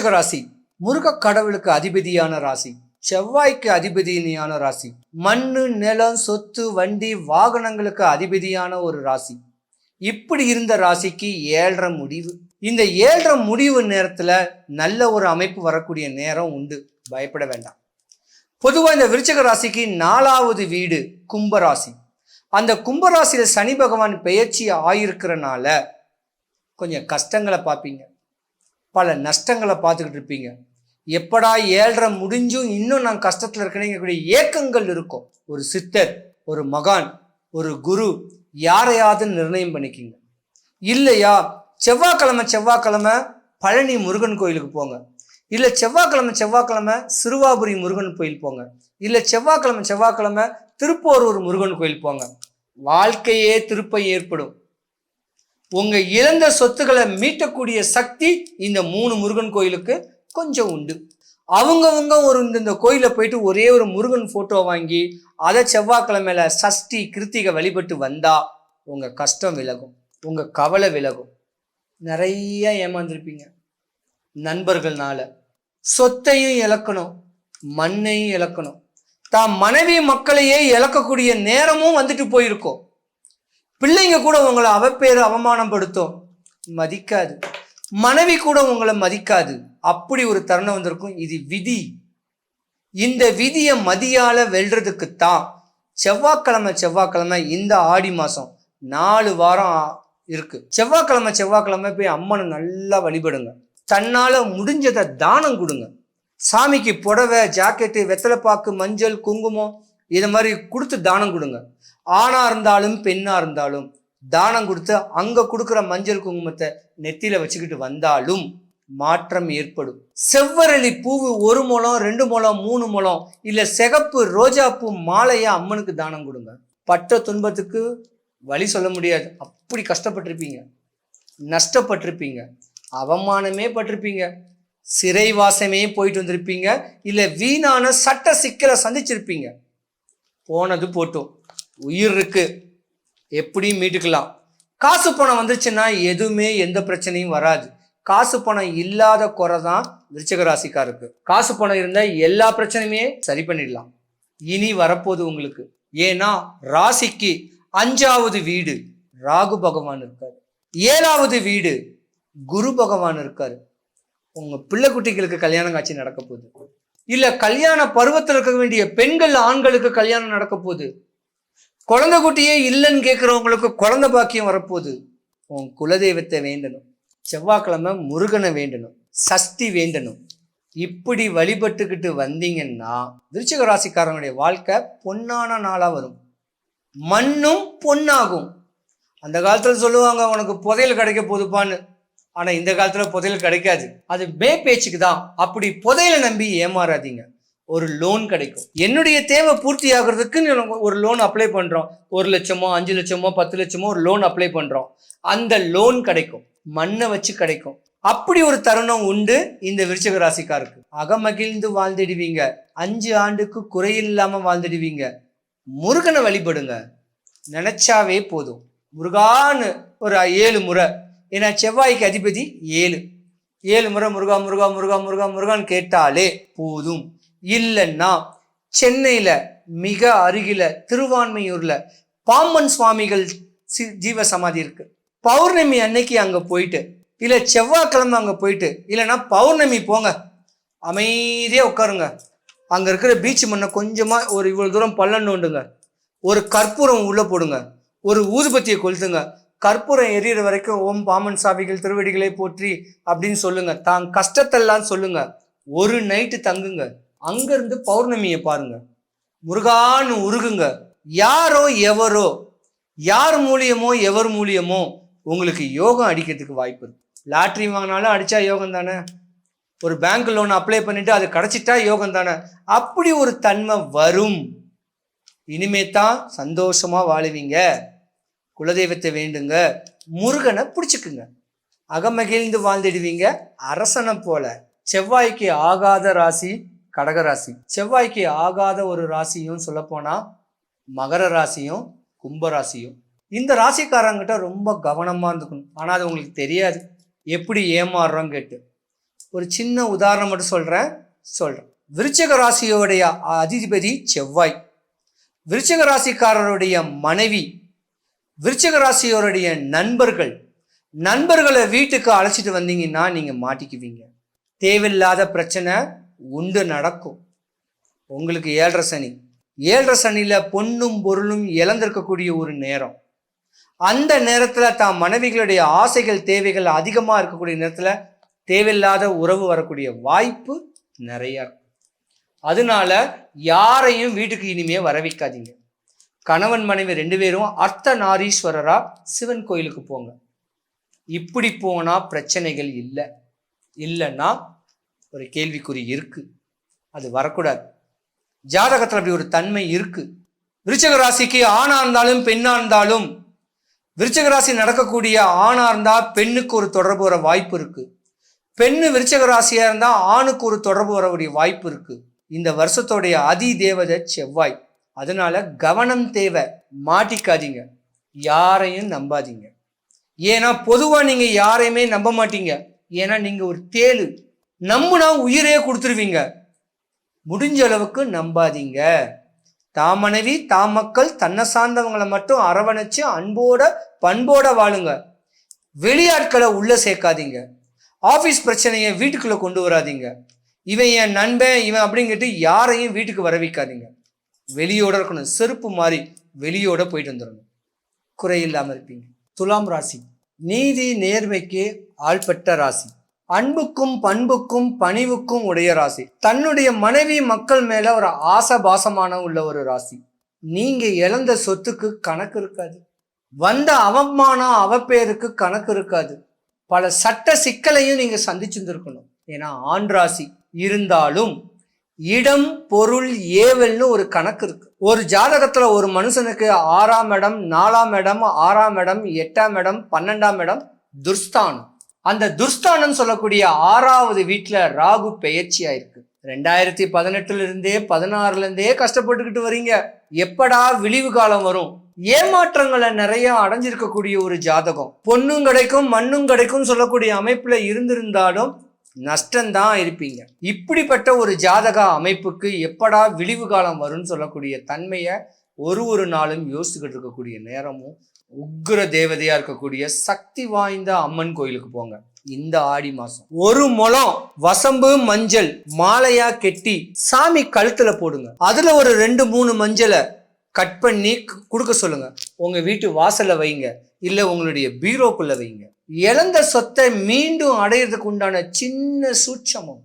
விருச்சிக ராசி. முருக கடவுளுக்கு அதிபதியான ராசி. செவ்வாய்க்கு அதிபதியான ராசி. மண்ணு நிலம் சொத்து வண்டி வாகனங்களுக்கு அதிபதியான ஒரு ராசி. இப்படி இருந்த ராசிக்கு ஏழரை முடிவு. இந்த ஏழரை முடிவு நேரத்துல நல்ல ஒரு அமைப்பு வரக்கூடிய நேரம் உண்டு. பயப்பட வேண்டாம். பொதுவாக இந்த விருச்சிக ராசிக்கு நாலாவது வீடு கும்பராசி. அந்த கும்பராசியில் சனி பகவான் பெயர்ச்சி ஆயிருக்கிறனால கொஞ்சம் கஷ்டங்களை பார்ப்பீங்க. பல நஷ்டங்களை பார்த்துக்கிட்டு இருப்பீங்க. எப்படா ஏழ்ரை முடிஞ்சும் இன்னும் நான் கஷ்டத்தில் இருக்கிறேங்கக்கூடிய ஏக்கங்கள் இருக்கும். ஒரு சித்தர் ஒரு மகான் ஒரு குரு யாரையாவது நிர்ணயம் பண்ணிக்கிங்க. இல்லையா? செவ்வாய்க்கிழமை செவ்வாய்க்கிழமை பழனி முருகன் கோயிலுக்கு போங்க. இல்லை செவ்வாய்க்கிழமை செவ்வாய்க்கிழமை சிறுவாபுரி முருகன் கோயில் போங்க. இல்லை செவ்வாய்க்கிழமை செவ்வாய்க்கிழமை திருப்போரூர் முருகன் கோயில் போங்க. வாழ்க்கையே திருப்பம் ஏற்படும். உங்க இழந்த சொத்துக்களை மீட்டக்கூடிய சக்தி இந்த மூணு முருகன் கோயிலுக்கு கொஞ்சம் உண்டு. அவங்கவுங்க ஒரு இந்த கோயிலில் போயிட்டு ஒரே ஒரு முருகன் ஃபோட்டோ வாங்கி அதை செவ்வாய்க்கிழமையில சஷ்டி கிருத்திகை வழிபட்டு வந்தா உங்க கஷ்டம் விலகும் உங்க கவலை விலகும். நிறைய ஏமாந்துருப்பீங்க நண்பர்கள்னால. சொத்தையும் இழக்கணும் மண்ணையும் இழக்கணும். தான் மனைவி மக்களையே இழக்கக்கூடிய நேரமும் வந்துட்டு போயிருக்கோம். பிள்ளைங்க கூட உங்களை அவப்பேறு அவமானப்படுத்தும். மதிக்காது. மனைவி கூட உங்களை மதிக்காது. அப்படி ஒரு தருணம் வந்திருக்கும். இது விதி. இந்த விதியை மதியால வெல்றதுக்கு தான் செவ்வாய்க்கிழமை செவ்வாய்க்கிழமை இந்த ஆடி மாதம் நாலு வாரம் இருக்கு. செவ்வாய்க்கிழமை செவ்வாய்க்கிழமை போய் அம்மனை நல்லா வழிபடுங்க. தன்னால் முடிஞ்சதை தானம் கொடுங்க. சாமிக்கு புடவை ஜாக்கெட்டு வெத்தலைப்பாக்கு மஞ்சள் குங்குமம் இது மாதிரி கொடுத்து தானம் கொடுங்க. ஆணாக இருந்தாலும் பெண்ணாக இருந்தாலும் தானம் கொடுத்து அங்கே கொடுக்குற மஞ்சள் குங்குமத்தை நெத்தியில் வச்சுக்கிட்டு வந்தாலும் மாற்றம் ஏற்படும். செவ்வரளி பூவு ஒரு முழம் ரெண்டு முழம் மூணு முழம் இல்லை சிகப்பு ரோஜா பூ மாலையாக அம்மனுக்கு தானம் கொடுங்க. பட்ட துன்பத்துக்கு வழி சொல்ல முடியாது. அப்படி கஷ்டப்பட்டிருப்பீங்க. நஷ்டப்பட்டிருப்பீங்க. அவமானமே பட்டிருப்பீங்க. சிறைவாசமே போயிட்டு வந்திருப்பீங்க. இல்லை வீணான சட்ட சிக்கலை சந்திச்சிருப்பீங்க. போனது போட்டும். உயிர் இருக்கு. எப்படியும் மீட்டுக்கலாம். காசு பணம் வந்துச்சுன்னா எதுவுமே எந்த பிரச்சனையும் வராது. காசு பணம் இல்லாத குறை தான் விருச்சிக ராசிக்காருக்கு. காசு பணம் இருந்தா எல்லா பிரச்சனையுமே சரி பண்ணிடலாம். இனி வரப்போகுது உங்களுக்கு. ஏன்னா ராசிக்கு அஞ்சாவது வீடு ராகு பகவான் இருக்காரு. ஏழாவது வீடு குரு பகவான் இருக்காரு. உங்க பிள்ளை குட்டிகளுக்கு கல்யாணம் காட்சி நடக்க போகுது இல்ல கல்யாண பருவத்தில் இருக்க வேண்டிய பெண்கள் ஆண்களுக்கு கல்யாணம் நடக்க போகுது. குழந்தை குட்டியே இல்லைன்னு கேட்குறவங்களுக்கு குழந்தை பாக்கியம் வரப்போகுது. உன் குலதெய்வத்தை வேண்டணும். செவ்வாய்க்கிழமை முருகனை வேண்டணும். சஷ்டி வேண்டணும். இப்படி வழிபட்டுக்கிட்டு வந்தீங்கன்னா விருச்சிக ராசிக்காரங்களுடைய வாழ்க்கை பொன்னான நாளாக வரும். மண்ணும் பொன்னாகும். அந்த காலத்தில் சொல்லுவாங்க உனக்கு புதையல் கிடைக்க போதுப்பான்னு. ஆனா இந்த காலத்துல புதையல் கிடைக்காது. அது மே பேச்சுக்கு தான் அப்படி புதையலை நம்பி ஏமாறாதீங்க. ஒரு லோன் கிடைக்கும். என்னுடைய தேவை பூர்த்தி ஆகுறதுக்கு ஒரு லோன் அப்ளை பண்ணுறோம் ஒரு லட்சமோ அஞ்சு லட்சமோ பத்து லட்சமோ ஒரு லோன் அப்ளை பண்ணுறோம் அந்த லோன் கிடைக்கும். மண்ணை வச்சு கிடைக்கும். அப்படி ஒரு தருணம் உண்டு இந்த விருச்சக ராசிக்காருக்கு. அகமகிழ்ந்து வாழ்ந்துடுவீங்க. அஞ்சு ஆண்டுக்கு குறையில்லாம வாழ்ந்துடுவீங்க. முருகனை வழிபடுங்க. நினைச்சாவே போதும். முருகான்னு ஒரு ஏழு முறை ஏன்னா செவ்வாய்க்கு அதிபதி ஏழு. ஏழு முறை முருகா முருகா முருகா முருகா முருகான்னு கேட்டாலே போதும். இல்லைன்னா சென்னையில் மிக அருகில திருவான்மையூர்ல பாம்பன் சுவாமிகள் ஜீவ சமாதி இருக்கு. பௌர்ணமி அன்னைக்கு அங்கே போயிட்டு இல்லை செவ்வாய்க்கிழமை அங்கே போயிட்டு இல்லைன்னா பௌர்ணமி போங்க. அமைதியாக உட்காருங்க. அங்கே இருக்கிற பீச் மண்ணை கொஞ்சமாக ஒரு இவ்வளோ தூரம் பள்ளம் நோண்டுங்க. ஒரு கற்பூரம் உள்ளே போடுங்க. ஒரு ஊதுபத்தியை கொளுத்துங்க. கற்பூரம் எரியற வரைக்கும் ஓம் பாமன் சாவிகள் திருவடிகளை போற்றி அப்படின்னு சொல்லுங்க. தான் கஷ்டத்தெல்லாம் சொல்லுங்க. ஒரு நைட்டு தங்குங்க. அங்கிருந்து பௌர்ணமியை பாருங்க. முருகான்னு உருகுங்க. யாரோ எவரோ யார் மூலியமோ எவர் மூலியமோ உங்களுக்கு யோகம் அடிக்கிறதுக்கு வாய்ப்பு இருக்கு. லாட்ரி வாங்கினாலும் அடித்தா யோகம் தானே? ஒரு பேங்க் லோன் அப்ளை பண்ணிட்டு அது கிடச்சிட்டா யோகம் தானே? அப்படி ஒரு தன்மை வரும். இனிமே தான் சந்தோஷமா வாழுவீங்க. குலதெய்வத்தை வேண்டுங்க முருகனை பிடிச்சிக்குங்க. அகமகிழ்ந்து வாழ்ந்துடுவீங்க அரசனை போல. செவ்வாய்க்கு ஆகாத ராசி கடக ராசி. செவ்வாய்க்கு ஆகாத ஒரு ராசியும் சொல்லப்போனா மகர ராசியும் கும்பராசியும் இந்த ராசிக்காரங்கிட்ட ரொம்ப கவனமாக இருந்துக்கணும். ஆனால் அது உங்களுக்கு தெரியாது. எப்படி ஏமாறுறோம் கேட்டு. ஒரு சின்ன உதாரணம் மட்டும் சொல்கிறேன் சொல்கிறேன் விருச்சக ராசியோடைய அதிபதி செவ்வாய். விருச்சக ராசிக்காரருடைய மனைவி விருச்சக ராசியோருடைய நண்பர்கள் நண்பர்களை வீட்டுக்கு அழைச்சிட்டு வந்தீங்கன்னா நீங்க மாட்டிக்குவீங்க. தேவையில்லாத பிரச்சனை உண்டு நடக்கும். உங்களுக்கு ஏழரை சனி. ஏழரை சனியில பொண்ணும் பொருளும் இழந்திருக்கக்கூடிய ஒரு நேரம். அந்த நேரத்துல தான் மனைவிகளுடைய ஆசைகள் தேவைகள் அதிகமா இருக்கக்கூடிய நேரத்துல தேவையில்லாத உறவு வரக்கூடிய வாய்ப்பு நிறைய இருக்கும். அதனால யாரையும் வீட்டுக்கு இனிமே வர வைக்காதீங்க கணவன் மனைவி ரெண்டு பேரும் அர்த்த நாரீஸ்வரரா சிவன் கோயிலுக்கு போங்க. இப்படி போனா பிரச்சனைகள் இல்லை. இல்லைன்னா ஒரு கேள்விக்குறி இருக்கு. அது வரக்கூடாது. ஜாதகத்தில் அப்படி ஒரு தன்மை இருக்கு. விருச்சக ராசிக்கு ஆணா இருந்தாலும் பெண்ணா இருந்தாலும் விருச்சக ராசி நடக்கக்கூடிய ஆணா இருந்தா பெண்ணுக்கு ஒரு தொடர்பு வர வாய்ப்பு இருக்கு. பெண்ணு விருச்சக ராசியா இருந்தா ஆணுக்கு ஒரு தொடர்பு வரக்கூடிய வாய்ப்பு இருக்கு. இந்த வருஷத்தோடைய அதி தேவதை செவ்வாய். அதனால கவனம் தேவை. மாட்டிக்காதீங்க. யாரையும் நம்பாதீங்க. ஏன்னா பொதுவாக நீங்கள் யாரையுமே நம்ப மாட்டீங்க. ஏன்னா நீங்கள் ஒரு தேழு நம்புனா உயிரே கொடுத்துருவீங்க. முடிஞ்ச அளவுக்கு நம்பாதீங்க. தாம் மனைவி தாம் மக்கள் தன்னை சார்ந்தவங்களை மட்டும் அரவணைச்சு அன்போட பண்போட வாழுங்க. வெளியாட்களை உள்ளே சேர்க்காதீங்க. ஆஃபீஸ் பிரச்சனையை வீட்டுக்குள்ளே கொண்டு வராதீங்க. இவன் என் நண்பன் இவன் அப்படிங்கிட்டு யாரையும் வீட்டுக்கு வர வைக்காதீங்க வெளியோட இருக்கணும். செருப்பு மாதிரி வெளியோட போயிட்டு வந்துடணும். குறை இல்லாமல் இருப்பீங்க. துலாம் ராசி. நீதி நேர்மைக்கு ஆள்பட்ட ராசி. அன்புக்கும் பண்புக்கும் பணிவுக்கும் உடைய ராசி. தன்னுடைய மனைவி மக்கள் மேல ஒரு ஆசபாசமான உள்ள ஒரு ராசி. நீங்க இழந்த சொத்துக்கு கணக்கு இருக்காது. வந்த அவமானம் அவப்பேருக்கு கணக்கு இருக்காது. பல சட்ட சிக்கலையும் நீங்க சந்திச்சிருந்துருக்கணும். ஏன்னா ஆண் ராசி இருந்தாலும் இடம் பொருள் ஏவல்னு ஒரு கணக்கு இருக்கு. ஒரு ஜாதகத்துல ஒரு மனுஷனுக்கு ஆறாம் இடம் நாலாம் இடம் ஆறாம் இடம் எட்டாம் இடம் பன்னெண்டாம் இடம் துர்ஸ்தானம். அந்த துர்ஸ்தானம் சொல்லக்கூடிய ஆறாவது வீட்டுல ராகு பெயர்ச்சி ஆயிருக்கு. ரெண்டாயிரத்தி பதினெட்டுல இருந்தே பதினாறுல இருந்தே கஷ்டப்பட்டுக்கிட்டு வரீங்க. எப்படா விழிவு காலம் வரும்? ஏமாற்றங்களை நிறைய அடைஞ்சிருக்கக்கூடிய ஒரு ஜாதகம். பொண்ணும் கிடைக்கும் மண்ணும் கிடைக்கும் சொல்லக்கூடிய அமைப்புல இருந்திருந்தாலும் நஷ்டம்தான் இருப்பீங்க. இப்படிப்பட்ட ஒரு ஜாதக அமைப்புக்கு எப்படா விழிவு காலம் வரும்னு சொல்லக்கூடிய தன்மையை ஒரு ஒரு நாளும் யோசிச்சுக்கிட்டு இருக்கக்கூடிய நேரமும் உக்ர தேவதையா இருக்கக்கூடிய சக்தி வாய்ந்த அம்மன் கோயிலுக்கு போங்க. இந்த ஆடி மாசம். ஒரு முளம் வசம்பு மஞ்சள் மாலையா கெட்டி சாமி கழுத்துல போடுங்க. அதுல ஒரு ரெண்டு மூணு மஞ்சளை கட் பண்ணி கொடுக்க சொல்லுங்க. உங்க வீட்டு வாசல்ல வைங்க. இல்ல உங்களுடைய பீரோக்குள்ள வைங்க. இழந்த சொத்தை மீண்டும் அடையிறதுக்கு உண்டான சின்ன சூட்சமம்.